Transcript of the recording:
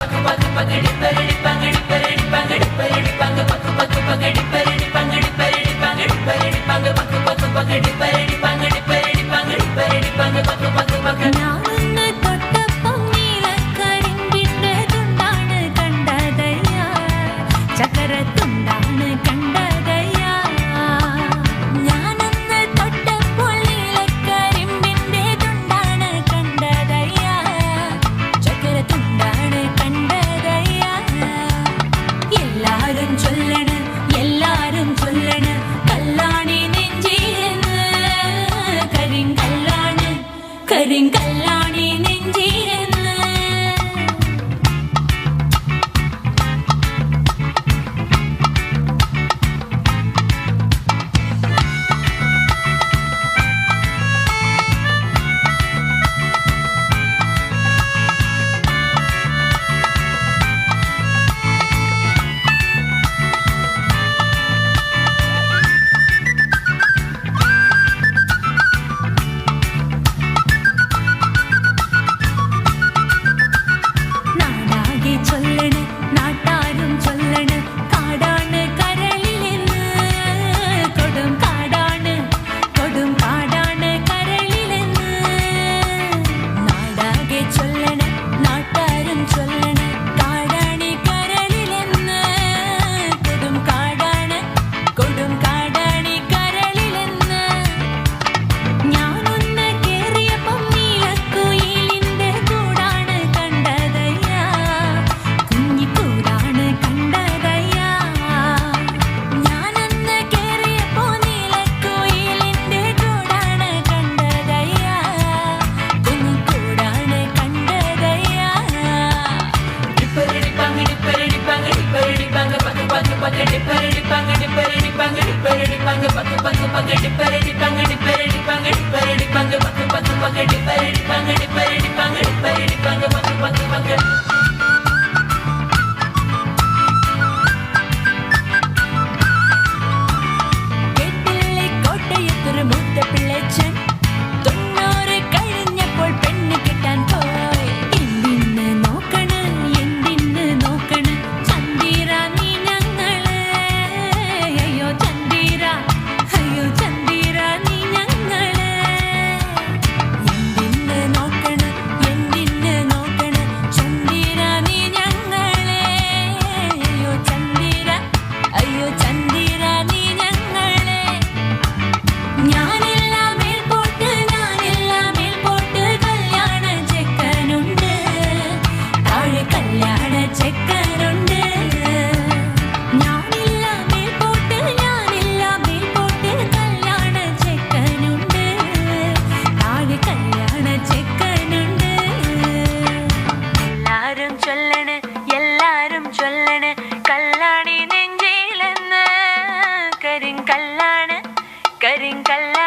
பங்கு பங்கு பங்கெடுப்ப பங்கெடுப்ப பங்கெடுப்ப பங்கு பங்கு பங்கெடுப்ப பங்கு பங்கு பங்கு பங்கு டிப்பரடி കരിങ്കല്ലാണ് കരിങ്കല്ല